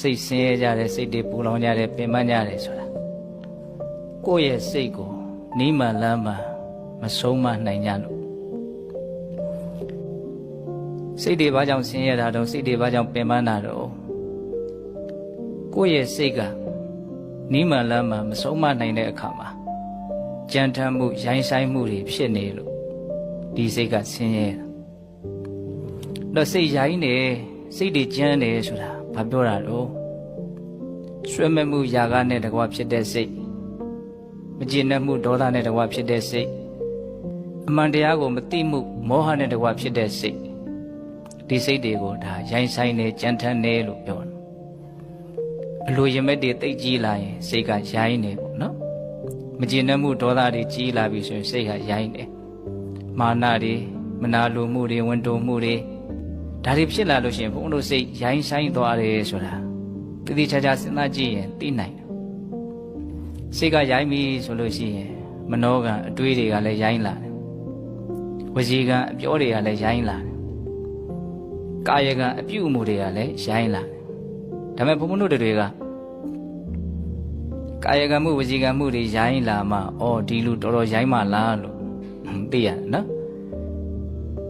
စိတ်ဆင်းရဲကြတယ်စိတ်တွေပူလောင်ကြတယ်ပင်ပန်းကြတယ်ဆိုတာကိုယ့်ရဲ့စိတ်ကိုနိမန်လမ်းမှာမဆုံးမနိုင်ကြလို့စိတ်တွေဘာကြောင့်ဆင်းရဲတာတော့စိတ်တွေဘာကြောင့်ပင်ပန်းတာတော့ကိုယ့်ရဲ့စိတ်ကနိမန်လမ်းမှာမဆုံးမနိုင်တဲ့အခါမှာကြံထမ်းမှုရိုင်းဆိုင်မှုတွေဖြစ်နေလို့ဒီစိတ်ကဆင်းရဲတာတော့စိတ်ရိုင်းနေစိတ်တွေကြမ်းနေဆိုတာ ဘာပြောတာတော့ဆွဲမဲ့မှုຢာကနဲ့တကွာဖြစ်တဲ့စိတ်မကျေနပ်မှုဒေါသနဲ့တကွာဖြစ်တဲ့စိတ်အမှန်တရားကိုမသိမှုမောဟနဲ့တကွာဖြစ်တဲ့စိတ်ဒီစိတ်တွေကိုဒါရိုင်းဆိုင်နေကြမ်းထမ်းနေလို့ပြောတယ်အလိုရမဲ့တွေတိတ်ကြီးလာရင်စိတ်ကရိုင်းနေပေါ့နော်မကျေနပ်မှုဒေါသတွေကြီးလာပြီဆိုရင်စိတ်ကရိုင်းနေမာနတွေမနာလိုမှုတွေဝန်တိုမှုတွေ ဒါတွေဖြစ်လာလို့ရှိရင်ဘုန်းတို့စိတ်ရိုင်းဆိုင်သွားတယ်ဆိုတာတတိချာချာစဉ်းစားကြည့်ရင်သိနိုင်တယ်စိတ်ကရိုင်းပြီဆိုလို့ရှိရင်မနှောကအတွေးတွေကလည်းရိုင်းလာတယ်ဝစီကအပြောတွေကလည်းရိုင်းလာတယ်ကာယကအပြုအမူတွေကလည်းရိုင်းလာတယ်ဒါပေမဲ့ဘုန်းဘုန်းတို့တွေကကာယကံမှုဝစီကံမှုတွေရိုင်းလာမှအော်ဒီလူတော်တော်ရိုင်းမှလားလို့သိရတယ်နော်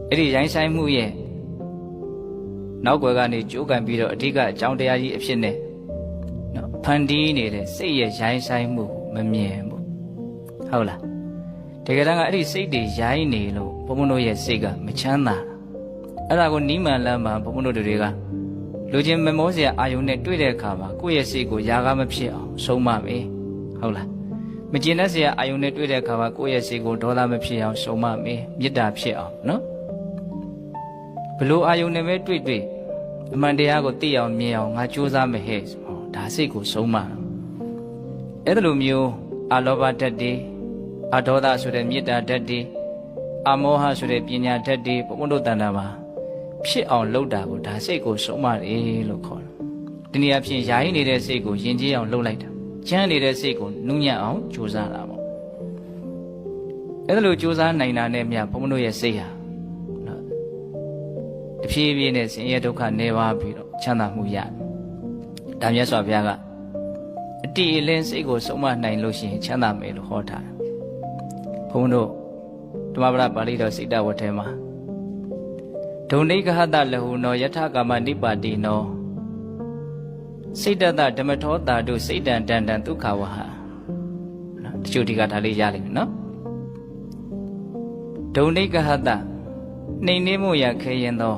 အဲ့ဒီရိုင်းဆိုင်မှုရဲ့ နောက်ွယ်ကနေကြိုးကန်ပြီးတော့အဓိကအကြောင်းတရားကြီးအဖြစ်နဲ့နော်ဖန်တီးနေတဲ့စိတ်ရဲ့ရိုင်းဆိုင်မှုမမြင်ဘူးဟုတ်လားတကယ်တမ်းကအဲ့ဒီစိတ်တွေရိုင်းနေလို့ဘုံဘုံတို့ရဲ့စိတ်ကမချမ်းသာအဲ့ဒါကိုနီးမှန်လမ်းမှာဘုံဘုံတို့တွေကလူချင်းမမောစရာအာယုံနဲ့တွေ့တဲ့အခါမှာကိုယ့်ရဲ့စိတ်ကိုຢာကားမဖြစ်အောင်ဆုံးမမယ်ဟုတ်လားမကျင်တဲ့စရာအာယုံနဲ့တွေ့တဲ့အခါမှာကိုယ့်ရဲ့စိတ်ကိုဒေါသမဖြစ်အောင်ဆုံးမမယ်မေတ္တာဖြစ်အောင်နော် ဘလို့အာယုံနဲ့ပဲတွေ့တွေ့အမှန်တရားကိုသိအောင်မြင်အောင်ငါကြိုးစားမယ်ဟဲ့ဆိုဟောဒါစိတ်ကိုဆုံးမအဲ့ဒါလိုမျိုးအလောဘဓာတ်တွေအဒေါသဆိုတဲ့မေတ္တာဓာတ်တွေအမောဟဆိုတဲ့ပညာဓာတ်တွေဘုံဘုံတို့တန်တာမှာဖြစ်အောင်လုပ်တာကိုဒါစိတ်ကိုဆုံးမတယ်လို့ခေါ်တယ်ဒီနေရာဖြင့်ယာယီနေတဲ့စိတ်ကိုယဉ်ကျေးအောင်လုပ်လိုက်တာချမ်းနေတဲ့စိတ်ကိုနုညံ့အောင်ကြိုးစားတာပေါ့အဲ့ဒါလိုကြိုးစားနိုင်တာနဲ့မြဘုံဘုံတို့ရဲ့စိတ်ဟာနော်တ ဖြည်းဖြည်းနဲ့ဆင်းရဲဒုက္ခနေပါပြီးတော့ချမ်းသာမှုရတယ်ဒါမြတ်စွာဘုရားကအတိအလင်းစိတ်ကိုဆုံးမနိုင်လို့ရှိရင်ချမ်းသာမယ်လို့ဟောထားတယ်ဘုံတို့ဓမ္မပဒပါဠိတော်စိတ်တဝတ်ထဲမှာဒုံနိကဟတလဟုနောယထကာမနိပါတိနောစိတ်တတဓမ္မထောတာတုစိတ်တံတန်တံဒုက္ခဝဟနော်တချို့ဒီကဒါလေးရလိမ့်မယ်နော်ဒုံနိကဟတနှိမ်နှင်းမှုရခဲရင်သော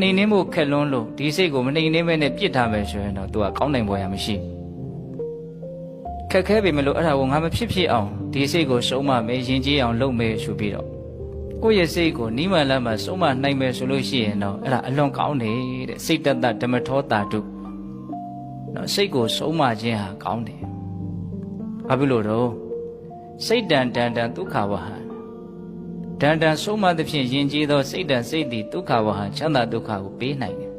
နှိမ်နှင်းဖို့ခက်လွန်းလို့ဒီစိတ်ကိုမနှိမ်နှင်းမဲနဲ့ပြစ်ထားမယ်ဆိုရင်တော့ तू ကကောင်းနိုင်ပေါ်ရမရှိခက်ခဲပေမဲ့လို့အဲ့ဒါကိုငါမဖြစ်ဖြစ်အောင်ဒီစိတ်ကိုစုံမမယ်ယဉ်ကျေးအောင်လုပ်မယ်ဆိုပြီးတော့ကိုယ့်ရဲ့စိတ်ကိုနိမန်လမ်းမှာစုံမနိုင်မယ်ဆိုလို့ရှိရင်တော့အဲ့ဒါအလွန်ကောင်းတယ်တဲ့စိတ်တတဓမ္မထောတာတုနော်စိတ်ကိုစုံမခြင်းဟာကောင်းတယ်ဘာဖြစ်လို့တော့စိတ်တန်တန်တန်ဒုက္ခဝဟံ တန်တန်ဆုံးမသဖြင့်ယဉ်ကျေးသောစိတ်တန်စိတ်သည်ဒုက္ခဝဟံချမ်းသာဒုက္ခကိုပေးနိုင်တယ်